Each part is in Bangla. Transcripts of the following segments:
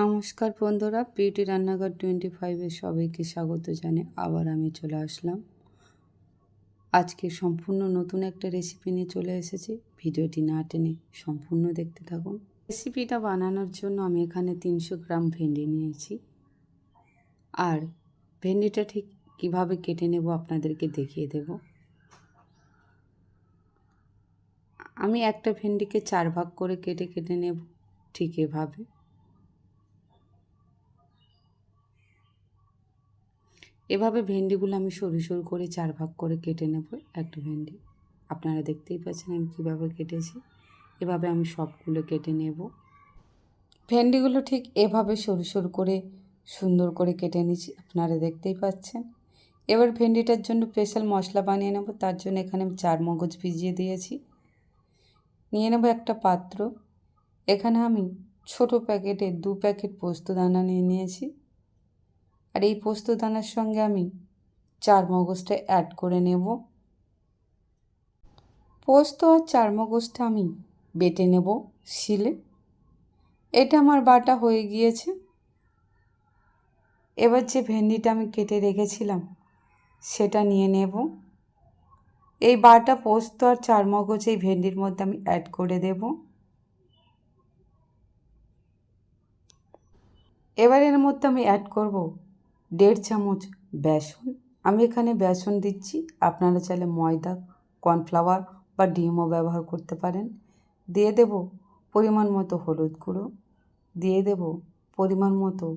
নমস্কার বন্ধুরা, বিউটি রান্নাঘর টোয়েন্টি ফাইভে সবাইকে স্বাগত জানে আবার আমি চলে আসলাম। আজকে সম্পূর্ণ নতুন একটা রেসিপি নিয়ে চলে এসেছি। ভিডিওটি না টেনে সম্পূর্ণ দেখতে থাকুন। রেসিপিটা বানানোর জন্য আমি এখানে তিনশো গ্রাম ভেন্ডি নিয়েছি। আর ভেন্ডিটা ঠিক কীভাবে কেটে নেব আপনাদেরকে দেখিয়ে দেব। আমি একটা ভেন্ডিকে চার ভাগ করে কেটে কেটে নেব ঠিক এভাবে। এভাবে ভেন্ডিগুলো আমি সরু সরু করে চার ভাগ করে কেটে নেব একটা ভেন্ডি। আপনারা দেখতেই পাচ্ছেন আমি কীভাবে কেটেছি। এভাবে আমি সবগুলো কেটে নেব। ভেন্ডিগুলো ঠিক এভাবে সরু সরু করে সুন্দর করে কেটে নিচ্ছি আপনারা দেখতেই পাচ্ছেন। এবার ভেন্ডিটার জন্য স্পেশাল মশলা বানিয়ে নেব, তার জন্য এখানে আমি চার মগজ ভিজিয়ে দিয়েছি। নিয়ে নেব একটা পাত্র। এখানে আমি ছোট প্যাকেটে দু প্যাকেট পোস্ত দানা নিয়ে নিয়েছি। আর এই পোস্ত দানার সঙ্গে আমি চার মগজটা অ্যাড করে নেব। পোস্ত আর চার মগজটা আমি বেটে নেব শিলে। এটা আমার বাটা হয়ে গিয়েছে। এবার যে ভেন্ডিটা আমি কেটে রেখেছিলাম, সেটা নিয়ে নেব। এই বাটা পোস্ত আর চার মগজ এই ভেন্ডির মধ্যে আমি অ্যাড করে দেব। এবার এর মধ্যে আমি অ্যাড করব দেড় চামচ বেসন। আমি এখানে বেসন দিচ্ছি। আপনারা চাইলে ময়দা, কর্নফ্লাওয়ার বা ডিমও ব্যবহার করতে পারেন। দিয়ে দেব পরিমাণ মতো হলুদ গুঁড়ো। দিয়ে দেব পরিমাণ মতো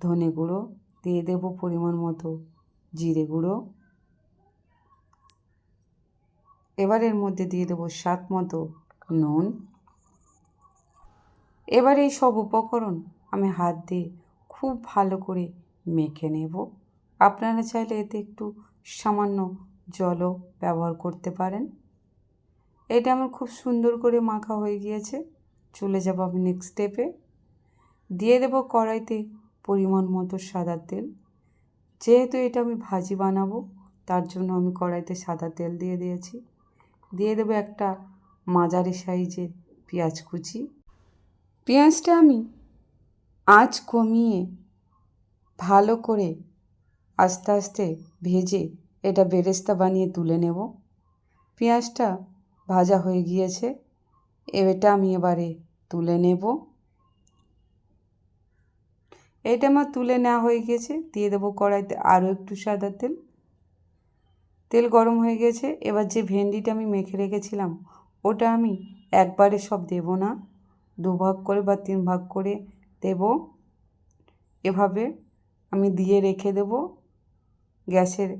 ধনে গুঁড়ো। দিয়ে দেব পরিমাণ মতো জিরে গুঁড়ো। এবার এর মধ্যে দিয়ে দেবো স্বাদ মতো নুন। এবার এই সব উপকরণ আমি হাত দিয়ে খুব ভালো করে মেখে নেব। আপনারা চাইলে এতে একটু সামান্য জলও ব্যবহার করতে পারেন। এটা আমার খুব সুন্দর করে মাখা হয়ে গিয়েছে। চলে যাব আমি নেক্সট স্টেপে দিয়ে দেব কড়াইতে পরিমাণ মতো সাদা তেল। যেহেতু এটা আমি ভাজি বানাবো, তার জন্য আমি কড়াইতে সাদা তেল দিয়ে দিয়েছি। দিয়ে দেবো একটা মাঝারি সাইজের পেঁয়াজ কুচি। পেঁয়াজটা আমি আঁচ কমিয়ে ভালো করে আস্তে আস্তে ভেজে এটা বেরেস্তা বানিয়ে তুলে নেব। পেঁয়াজটা ভাজা হয়ে গিয়েছে, এটা আমি এবারে তুলে নেব। এটা আমার তুলে নেওয়া হয়ে গিয়েছে, দিয়ে দেবো কড়াইতে আরও একটু সাদা তেল। তেল গরম হয়ে গেছে, এবার যে ভেন্ডিটা আমি মেখে রেখেছিলাম, ওটা আমি একবারে সব দেব না। দু ভাগ করে বা তিন ভাগ করে দেব। এভাবে আমি দিয়ে রেখে দেব গ্যাসের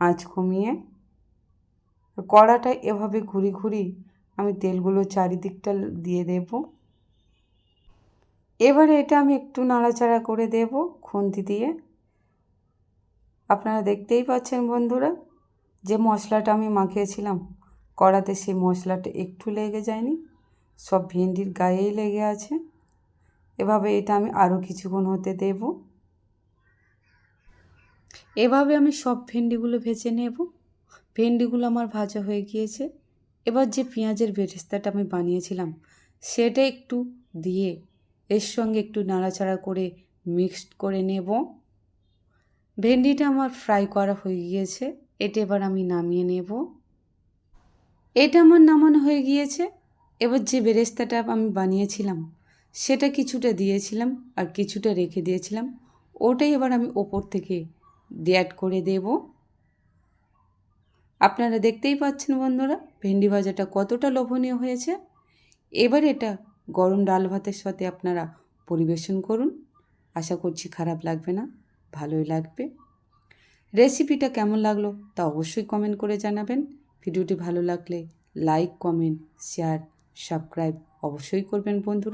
আঁচ কমিয়ে। কড়াটা এভাবে ঘুরি ঘুরি আমি তেলগুলো চারিদিকটা দিয়ে দেব। এবারে এটা আমি একটু নাড়াচাড়া করে দেব খুন্তি দিয়ে। আপনারা দেখতেই পাচ্ছেন বন্ধুরা, যে মশলাটা আমি মাখিয়েছিলাম, কড়াতে সেই মশলাটা একটু লেগে যায়নি, সব ভেন্ডির গায়েই লেগে আছে। এভাবে এটা আমি আরও কিছুক্ষণ হতে দেব। এভাবে আমি সব ভেন্ডিগুলো ভেজে নেব। ভেন্ডিগুলো আমার ভাজা হয়ে গিয়েছে। এবার যে পেঁয়াজের বেরেস্তাটা আমি বানিয়েছিলাম, সেটা একটু দিয়ে এর সঙ্গে একটু নাড়াচাড়া করে মিক্সড করে নেব। ভেন্ডিটা আমার ফ্রাই করা হয়ে গিয়েছে, এটা এবার আমি নামিয়ে নেব। এটা আমার নামানো হয়ে গিয়েছে। এবার যে বেরেস্তাটা আমি বানিয়েছিলাম, সেটা কিছুটা দিয়েছিলাম আর কিছুটা রেখে দিয়েছিলাম। ওটাই এবার আমি ওপর থেকে অ্যাড করে দেব। আপনারা দেখতেই পাচ্ছেন বন্ধুরা, ভেন্ডি ভাজাটা কতটা লোভনীয় হয়েছে। এবার এটা গরম ডাল ভাতের সাথে আপনারা পরিবেশন করুন। আশা করছি খারাপ লাগবে না, ভালোই লাগবে। রেসিপিটা কেমন লাগল তা অবশ্যই কমেন্ট করে জানাবেন। ভিডিওটি ভালো লাগলে লাইক, কমেন্ট, শেয়ার, সাবস্ক্রাইব অবশ্যই করবেন বন্ধুরা।